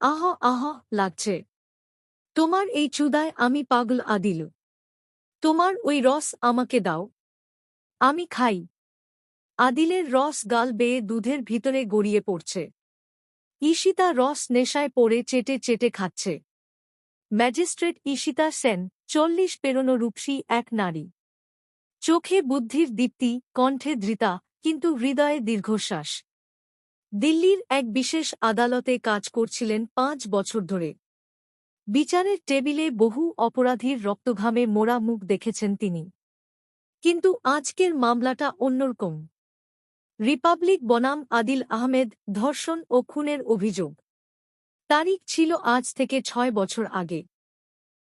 আহ আহ, লাগছে। তোমার এই চুদায় আমি পাগল আদিল। তোমার ওই রস আমাকে দাও। আমি খাই। আদিলের রস গাল বেয়ে দুধের ভিতরে গড়িয়ে পড়ছে। ঈশিতা রস নেশায় পড়ে চেটে চেটে খাচ্ছে। ম্যাজিস্ট্রেট ঈশিতা সেন, চল্লিশ পেরোনো রূপসী এক নারী। চোখে বুদ্ধির দীপ্তি, কণ্ঠে ধৃতা, কিন্তু হৃদয়ে দীর্ঘশ্বাস। দিল্লির এক বিশেষ আদালতে কাজ করছিলেন পাঁচ বছর ধরে। বিচারের টেবিলে বহু অপরাধীর রক্তঘামে মোড়া মুখ দেখেছেন তিনি। কিন্তু আজকের মামলাটা অন্যরকম। রিপাবলিক বনাম আদিল আহমেদ ধর্ষণ ও খুনের অভিযোগ। তারিখ ছিল আজ থেকে ছয় বছর আগে।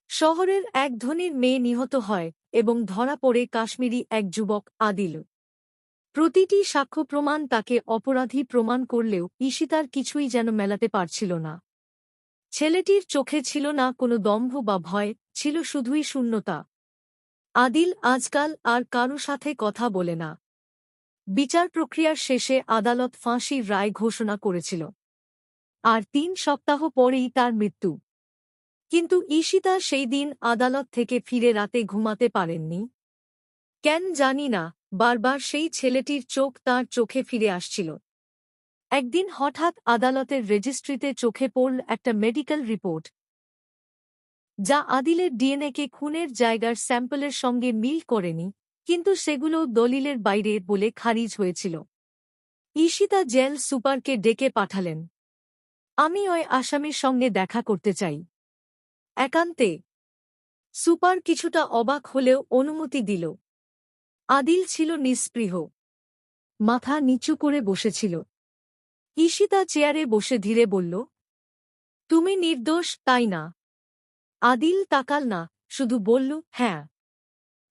শহরের এক ধনীর মেয়ে নিহত হয় এবং ধরা পড়ে কাশ্মীরি এক যুবক আদিল। প্রতিটি সাক্ষ্য প্রমাণ তাকে অপরাধী প্রমাণ করলেও ঈশিতার কিছুই যেন মেলাতে পারছিল না। ছেলেটির চোখে ছিল না কোনো দম্ভ বা ভয়, ছিল শুধুই শূন্যতা। আদিল আজকাল আর কারও সাথে কথা বলে না। বিচার প্রক্রিয়ার শেষে আদালত ফাঁসির রায় ঘোষণা করেছিল। আর তিন সপ্তাহ পরেই তার মৃত্যু। কিন্তু ঈশিতা সেই দিন আদালত থেকে ফিরে রাতে ঘুমাতে পারেননি। কেন জানি না, বারবার সেই ছেলেটির চোখ তার চোখে ফিরে আসছিল। একদিন হঠাৎ আদালতের রেজিস্ট্রিতে চোখে পড়ল একটা মেডিকেল রিপোর্ট। যা আদিলের ডিএনএকে খুনের জায়গার স্যাম্পলের সঙ্গে মিল করেনি, কিন্তু সেগুলো দলিলের বাইরে বলে খারিজ হয়েছিল। ঈশিতা জেল সুপারকে ডেকে পাঠালেন। আমি ওই আসামির সঙ্গে দেখা করতে চাই। একান্তে, সুপার কিছুটা অবাক হলেও অনুমতি দিল। আদিল ছিল নিস্পৃহ। মাথা নিচু করে বসেছিল। ঈশিতা চেয়ারে বসে ধীরে বলল, তুমি নির্দোষ, তাই না? আদিল তাকাল না, শুধু বলল হ্যাঁ।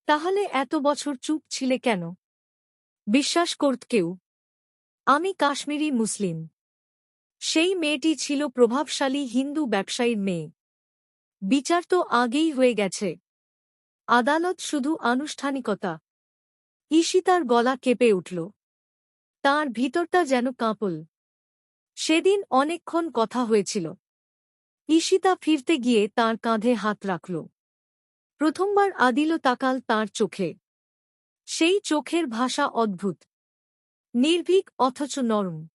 তাহলে এত বছর চুপ ছিলে কেন? বিশ্বাস করত কেউ? আমি কাশ্মীরি মুসলিম। সেই মেয়েটি ছিল প্রভাবশালী হিন্দু ব্যবসায়ীর মেয়ে। বিচার তো আগেই হয়ে গেছে। আদালত শুধু আনুষ্ঠানিকতা ঈশিতার গলা কেঁপে উঠল। তার ভিতরটা যেন কাঁপল। সেদিন অনেকক্ষণ কথা হয়েছিল। ঈশিতা ফিরতে গিয়ে তার কাঁধে হাত রাখল। প্রথমবার আদিল তাকাল তার চোখে। সেই চোখের ভাষা অদ্ভুত। নির্ভীক অথচ নরম।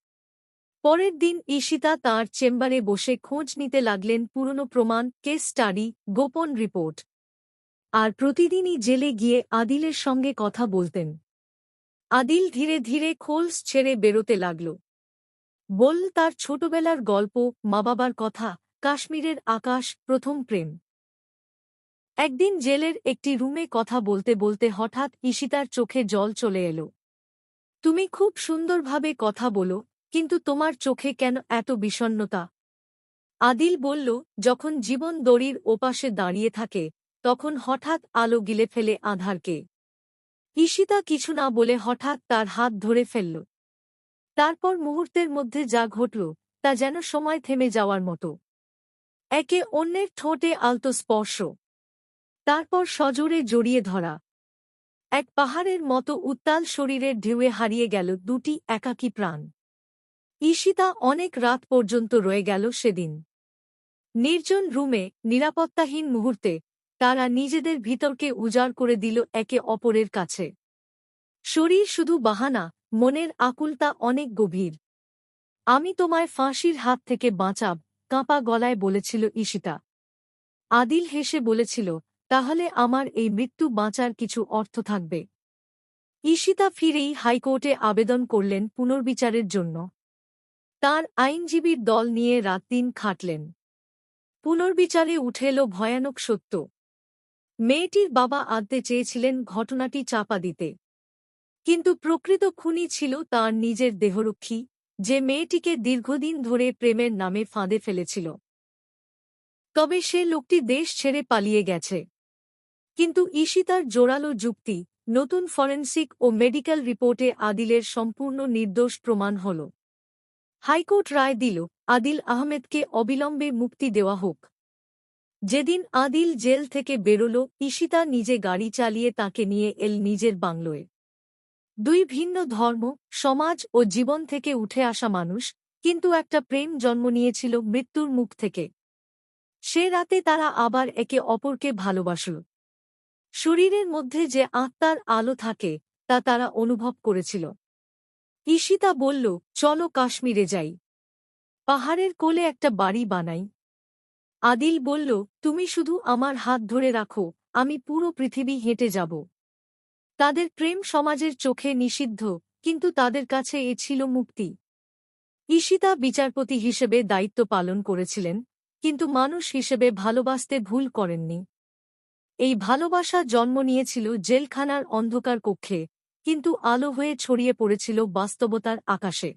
পরের দিন ঈশিতা তার চেম্বারে বসে খোঁজ নিতে লাগলেন পুরনো প্রমাণ, কেস স্টাডি, গোপন রিপোর্ট। আর প্রতিদিনই জেলে গিয়ে আদিলের সঙ্গে কথা বলতেন। আদিল ধীরে ধীরে খোলস ছেড়ে বেরোতে লাগল। বল তার ছোটবেলার গল্প মা বাবার কথা, কাশ্মীরের আকাশ, প্রথম প্রেম। একদিন জেলের একটি রুমে কথা বলতে বলতে হঠাৎ ঈশিতার চোখে জল চলে এলো। তুমি খুব সুন্দরভাবে কথা বলো, কিন্তু তোমার চোখে কেন এত বিষণ্নতা আদিল বলল, যখন জীবন দড়ির ওপাশে দাঁড়িয়ে থাকে তখন হঠাৎ আলো গিলে ফেলে আধারকে। ঈশিতা কিছু না বলে হঠাৎ তার হাত ধরে ফেলল। তারপর মুহূর্তের মধ্যে যা ঘটল, তা যেন সময় থেমে যাওয়ার মতো। একে অন্যের ঠোঁটে আলতো স্পর্শ। তারপর সজোরে জড়িয়ে ধরা। এক পাহাড়ের মতো উত্তাল শরীরের ঢেউয়ে হারিয়ে গেল দুটি একাকী প্রাণ। ঈশিতা অনেক রাত পর্যন্ত রয়ে গেল সেদিন। নির্জন রুমে নিরাপত্তাহীন মুহূর্তে তারা নিজেদের ভিতরকে উজাড় করে দিল একে অপরের কাছে। শরীর শুধু বাহানা, মনের আকুলতা অনেক গভীর। আমি তোমায় ফাঁসির হাত থেকে বাঁচাব, কাঁপা গলায় বলেছিল ঈশিতা। আদিল হেসে বলেছিল, তাহলে আমার এই মৃত্যু বাঁচার কিছু অর্থ থাকবে। ঈশিতা ফিরেই হাইকোর্টে আবেদন করলেন পুনর্বিচারের জন্য। তার আইনজীবীর দল নিয়ে রাতদিন খাটলেন। পুনর্বিচারে উঠে এলো ভয়ানক সত্য। মেয়েটির বাবা আদতে চেয়েছিলেন ঘটনাটি চাপা দিতে। কিন্তু প্রকৃত খুনি ছিল তার নিজের দেহরক্ষী, যে মেয়েটিকে দীর্ঘদিন ধরে প্রেমের নামে ফাঁদে ফেলেছিল। তবে সে লোকটি দেশ ছেড়ে পালিয়ে গেছে। কিন্তু ঈশিতার জোরালো যুক্তি, নতুন ফরেন্সিক ও মেডিকেল রিপোর্টে আদিলের সম্পূর্ণ নির্দোষ প্রমাণ হল। হাইকোর্ট রায় দিল, আদিল আহমেদকে অবিলম্বে মুক্তি দেওয়া হোক। যেদিন আদিল জেল থেকে বেরোল, ঈশিতা নিজে গাড়ি চালিয়ে তাকে নিয়ে এল নিজের বাংলোয়। দুই ভিন্ন ধর্ম, সমাজ ও জীবন থেকে উঠে আসা মানুষ, কিন্তু একটা প্রেম জন্ম নিয়েছিল মৃত্যুর মুখ থেকে। সে রাতে তারা আবার একে অপরকে ভালোবাসল। শরীরের মধ্যে যে আত্মার আলো থাকে, তা তারা অনুভব করেছিল। ঈশিতা বলল, চলো কাশ্মীরে যাই। পাহাড়ের কোলে একটা বাড়ি বানাই আদিল বলল, তুমি শুধু আমার হাত ধরে রাখো, আমি পুরো পৃথিবী হেঁটে যাব। তাদের প্রেম সমাজের চোখে নিষিদ্ধ, কিন্তু তাদের কাছে এ ছিল মুক্তি। ঈশিতা বিচারপতি হিসেবে দায়িত্ব পালন করেছিলেন, কিন্তু মানুষ হিসেবে ভালোবাসতে ভুল করেননি। এই ভালোবাসা জন্ম নিয়েছিল জেলখানার অন্ধকার কক্ষে, কিন্তু আলো হয়ে ছড়িয়ে পড়েছিল বাস্তবতার আকাশে।